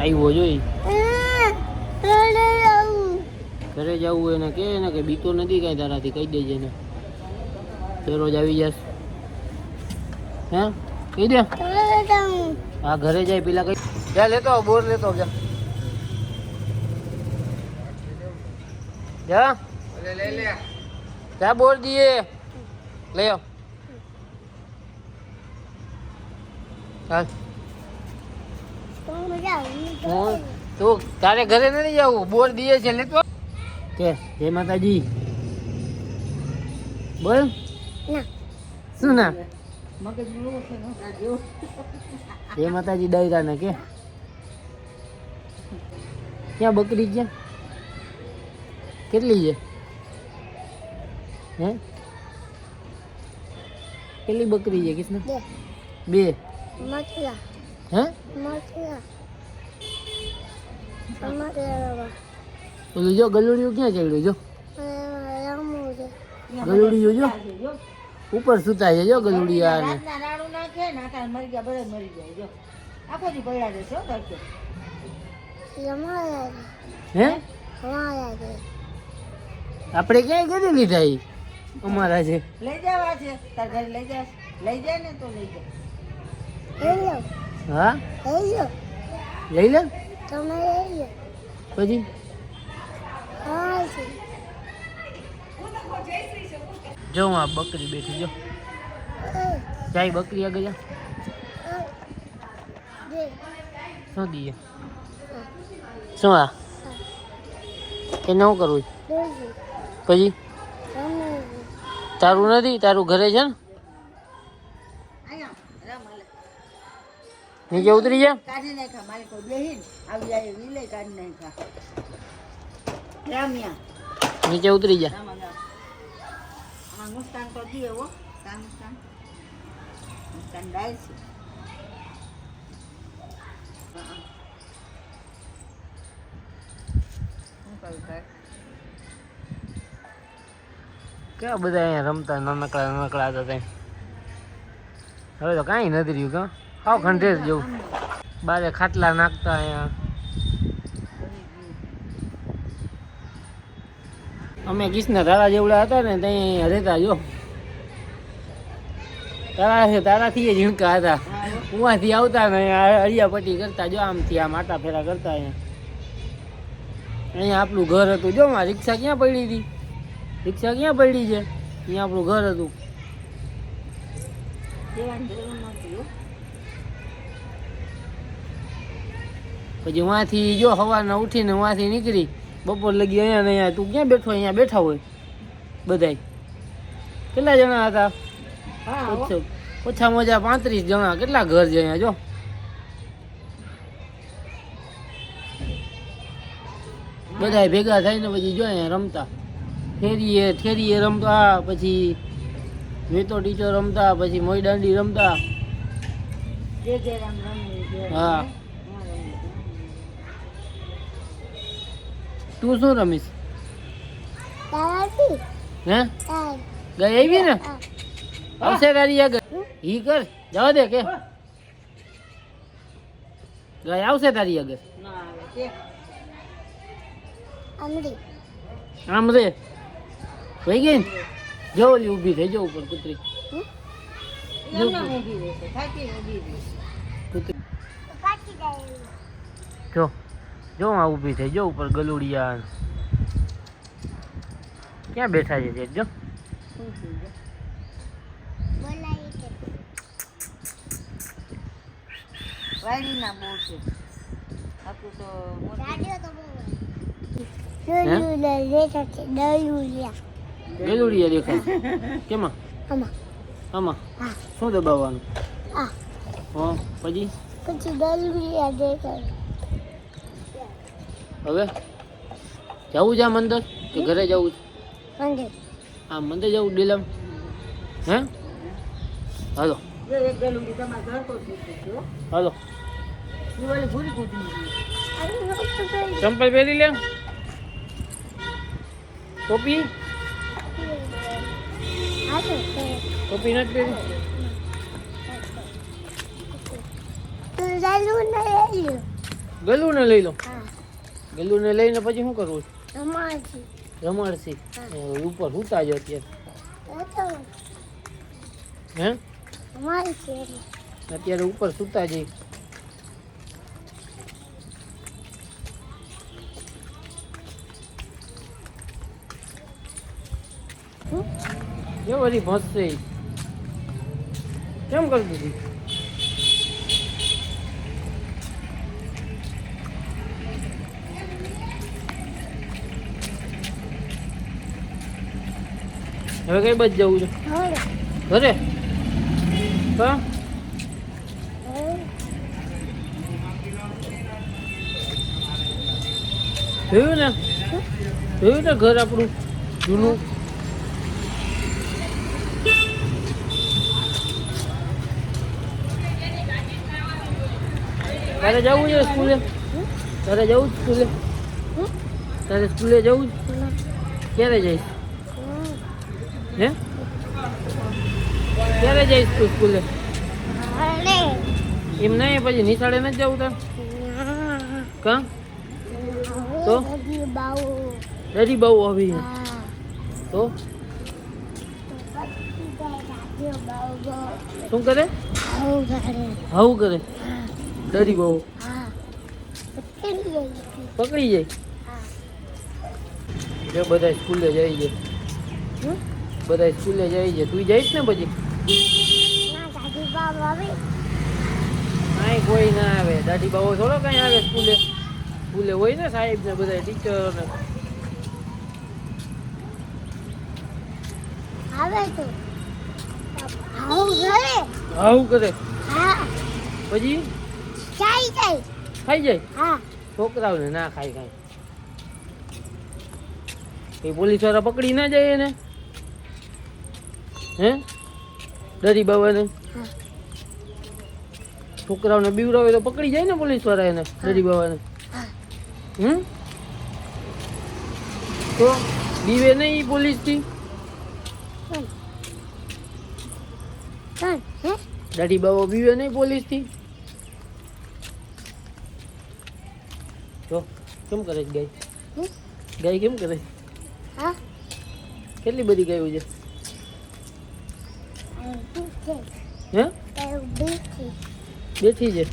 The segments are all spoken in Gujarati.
આવ્યો જોઈ. ઘરે જવું એને કે ને કે બીતો નથી કાંઈ તારાથી કહી દેજે ને દરરોજ આવી જશ. હે? કહી દે. હા ઘરે જાય પેલા કઈ જા લેતો બોર લેતો જા જા. જા. જા બોર દીએ. લઈ આવ. ચાલ હું? તું તારે ઘરે નથી જવું? બોર દીએ છે લેતો. કે જય માતાજી. બોલ. શું ના? જય માતાજી ડાયરા ને? કે. ક્યાં બકરી ક્યાં કેટલી છે? હે? કેટલી બકરી છે કિસને? બે. હે ઓલું જો ગલુડિયું ક્યાં ચડ્યું જો ગલુડિયું જો ઉપર સુતા છે જો ગલુડિયા ને રાતના નાખે ને મરી ગયા બધા મરી જાય જો આખો દી પડ્યા તડકે હે આપણે ક્યાંય કરી લીધા ઈ અમારા છે લઈ જવા છે તાર ઘરે લઈ જા લઈ જાય ને તો લઈ જા હા? લઈ લે? પછી? જો આ બકરી બેઠી જો. ચાય બકરી આગળ શું દઈએ શું આ? કે ન કરવું પછી? તારું નથી તારું ઘરે છે ને અહીંયા રમ હાલે. નીચે ઉતરી જા. કાઢી નાખ્યા. મારે કોઈ બેહીન આવી જાય એવી લઈ કાઢી નાખ્યા. રામિયા નીચે ઉતરી જા. રામ રામ તો દી હો. કામ મુસ્તાન ડાય છે? કેવા બધા અહીંયા રમતા? નાનકડા નાનકડા હતા ત્યાં. હવે તો કાંઈ નથી રહ્યું કાં હાવ ખંડેર જવું. બારે ખાટલા નાખતા અહીંયા. અમે કિશના તારા જેવડા હતા ને ત્યાં રહેતા જો. તારા તારાથી એ ઝીણકા હતા. ઉવાથી આવતા ને અહીંયા અળિયાપટ્ટી કરતા જો, આમથી આમ આટા ફેરા કરતા અહીંયા. અહીંયા આપણું ઘર હતું. જો, માં રિક્ષા ક્યાં પડી હતી? રિક્ષા ક્યાં પડી છે? અહીંયા આપણું ઘર હતું. પછી વાંથી જો સવારના ઉઠીને વાંથી નીકળી બપોર લગી અહીંયા ને અહીંયા. તું ક્યાં બેઠો અહીંયા? બેઠા હોય બધાય. કેટલા જણા હતા? ઓછા. ઓછા પાંત્રીસ જણા. કેટલા ઘર છે અહીંયા જો? બધા ભેગા થઈને પછી જો અહીંયા રમતા. ફેરીએ ઠેરીએ રમતા પછી વેતો ટીચો રમતા પછી મોઈ દાંડી રમતા. હા. તું શું રમીશ? હે? ગઈ આવી ને? આવશે તારી આગળ. ઈ કર. જવા દે કે. ગઈ આવશે તારી આગળ. ના આવે તે આમ રે. થઈ ગઈ ને? જો ઓલી ઊભી થઈ જવું રહેશે કૂતરી. જો. જો આ ઊભી થઈ જો ઉપર ગલુડિયા. ક્યાં બેઠા છે? જો. તો મોટી ગલુડિયા દેખાય કેમાં? આમાં. શું દબાવવાનું? હા. પછી? હવે? જવું છે મંદિર કે ઘરે જવું છે? હા મંદિર જવું ડીલમ? હે? હલો. હાલો. ચંપલ પહેરી લે. ટોપી? ટોપી નથી પહેરી? ગલું ને લઈ લો. હા ને લઈને પછી શું કરવું? રમાડસી ઉપર સુતા જ અત્યારે. હે? અત્યારે ઉપર સુતા જઈ. એ બધી ભસશે કેમ કરી દીધી હવે કઈ બાજુ જવું છે? ઘરે? હા? જોયું ને? જોયું ને ઘર આપણું જૂનું? તારે જવું છે સ્કૂલે? તારે જવું સ્કૂલે? તારે સ્કૂલે જવું ક્યારે જઈશ. હે ક્યારે જઈશ તું સ્કૂલે અરે એમ નહીં પછી નિશાળે નથી જવું તાર ના. કા તો? હવે હજી બાઉ ડરી બહુ આવી છે. હા તો પછી જાય રાખ્યો બાઉ બાઉ શું કરે આવું કરે આવું કરે હા ડરી બહુ હા પકડી ગઈ પકડી જાય હા જો બધા સ્કૂલે જાય છે હમ? બધા સ્કૂલે જાય છે. તું જઈશ ને પછી? કાંઈ કોઈ ના આવે. દાદી બાબો થોડો કાંઈ આવે સ્કૂલે? સ્કૂલે હોય ને સાહેબ ને બધા ટીચરો ને. આવે કરે હા. પછી? જાય ખાઈ જાય? હા. છોકરાઓને ના ખાય કાંઈ. એ પોલીસવાળા પકડી ના જાય એને? હે? ડરી બાવાને છોકરાઓને બીવરાવે તો પકડી જાય ને પોલીસવાળા એને ડરી બાબાને? હમ? તો બીવે નહીં પોલીસથી? દાઢી બાબા બીવે નહીં પોલીસથી? તો કેમ કરે ગાય? ગાય કેમ કરે હા. કેટલી બધી ગાયું છે? હે? આવું બેઠી છે.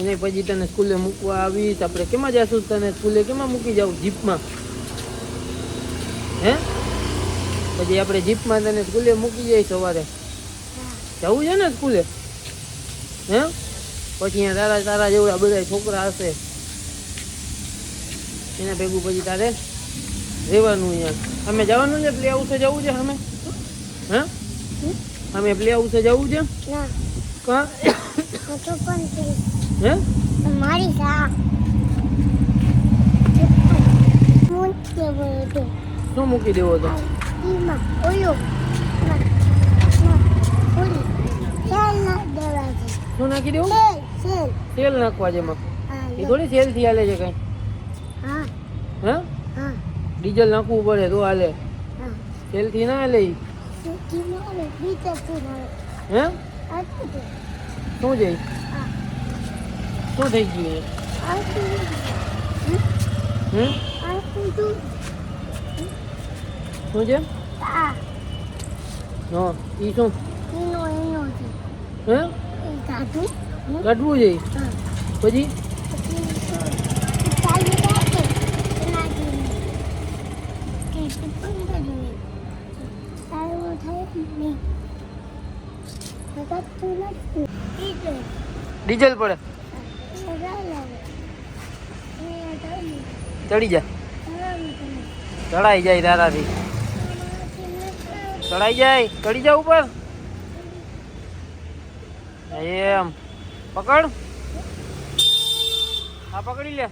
એને પછી તને સ્કૂલે મૂકવા આવીશ. આપણે કેમાં જશું? તને સ્કૂલે કેમાં મૂકી જાવ જીપમાં. હે? પછી આપણે જીપમાં તને સ્કૂલે મૂકી જઈ સવારે. જવું છે ને સ્કૂલે? હે? પછી અહીંયા તારા તારા જેવડા બધા છોકરા હશે. એના ભેગું પછી તારે રહેવાનું અહીંયા. અમે જવાનું છે પ્લે હાઉસે જવું છે અમે? હા? અમે પ્લે હાઉસે જવું છે? કા? હે મારી સા શું મૂકી દેવો તો ઈમાં ઓયો. ના ના ઓલી ચાલ ના દેવા છે શું નાખી દેવું? તેલ નાખવા છે એમાં એ થોડી સેલથી હાલે છે કઈ. હા. હા? ડીઝલ નાખવું પડે તો હાલે. હા. થી ના હાલે હે? શું જઈ શું થઈ ગયું શું છે? હા ઈ શું? હે? કાઢવું છે ઈ. હા. પછી પછી ચાલી જાય છે એના જેવું. કે ટિપ્પણી કરવી. સારું થાય જ નહીં. બગાડતું નથી. ઈ જ. ડીઝલ પડે. ચડી જા ચડાઈ જાય તારાથી ચડાઈ જાય. ચડી જા ઉપર. એમ. પકડ. હા પકડી લે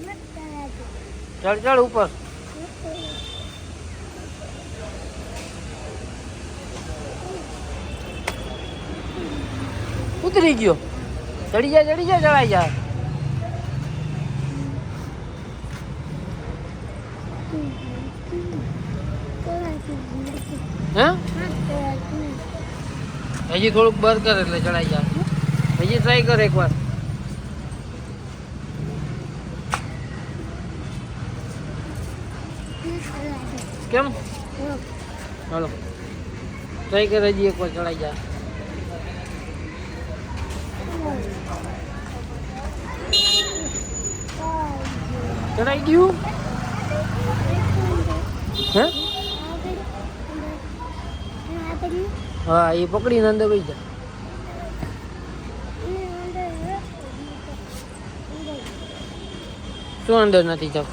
નથી ચડ ચડ ઉપર. ઉતરી ગયો. ચડી જાય, ચડી જા ચડાઈ જા હે? હજી થોડુંક બર કર એટલે ચડાઈ જાય. હજી ટ્રાય કર એકવાર. કેમ? હાલો. ટ્રાય કરે જઈએ એકવાર ચડાઈ જા. ચડાઈ ગયું? હે? હા, એ પકડીને અંદર વહી જા. શું અંદર નથી જાવ?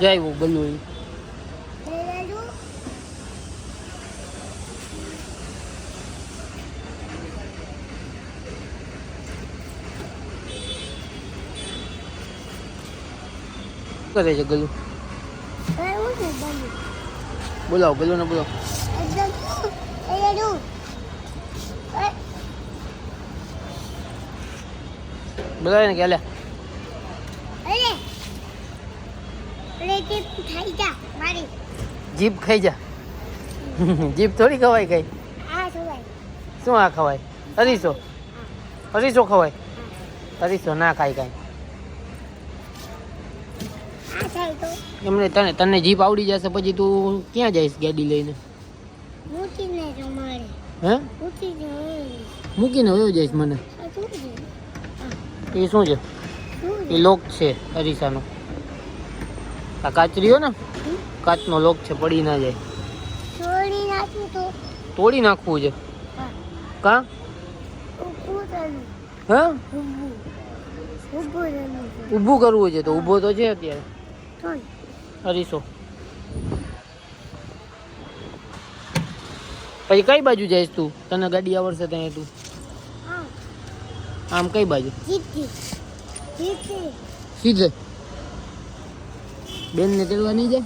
જાય એવું ગલું એ કરે છે ગલુ? બોલાવો ગલુ ને બોલાવો બોલાવે ને કે લે જીભ ખાઈ જા. જીભ થોડી ખવાય કઈ શું આ ખવાય? અરીસો અરીસો ખવાય. અરીસો ના ખાય કાંઈ. એમને તને તને જીભ આવડી જશે પછી તું ક્યાં જઈશ ગાડી લઈને? હે? મૂકીને વયો જઈશ મને? એ શું છે? એ લોક છે અરીસાનો. આ કાચરીઓ ને? કાચનો લોક છે પડી ના જાય. તોડી નાખવું છે? કા? હા? ઊભું કરવું છે તો ઊભો તો છે અત્યારે. અરીસો. પછી કઈ બાજુ જઈશ તું? તને ગાડી આવડશે ત્યાં તું? આમ કઈ બાજુ? સીધે. બેન ને તેડવા નહીં જાય?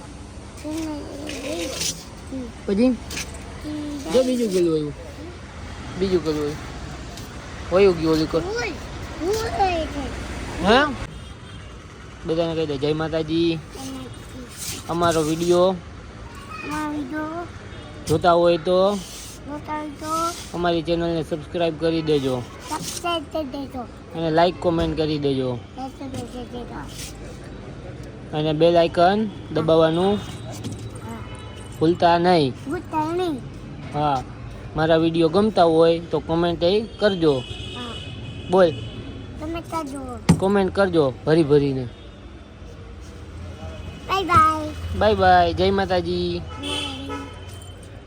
પછી? જો બીજું ગયું આવ્યું બીજું ગયું આવ્યું હોય ગયું ઓલી કર. હે? બધાને કહી દે જય માતાજી. અમારો વીડિયો જોતા હોય તો અમારી ચેનલને સબસ્ક્રાઇબ કરી દેજો. અને લાઈક કોમેન્ટ કરી દેજો. અને બે લાઇકન દબાવવાનું ભૂલતા નહીં. હા મારા વીડિયો ગમતા હોય તો કોમેન્ટ કરજો. બોલ. કોમેન્ટ કરજો ભરી ભરીને. બાય બાય જય માતાજી.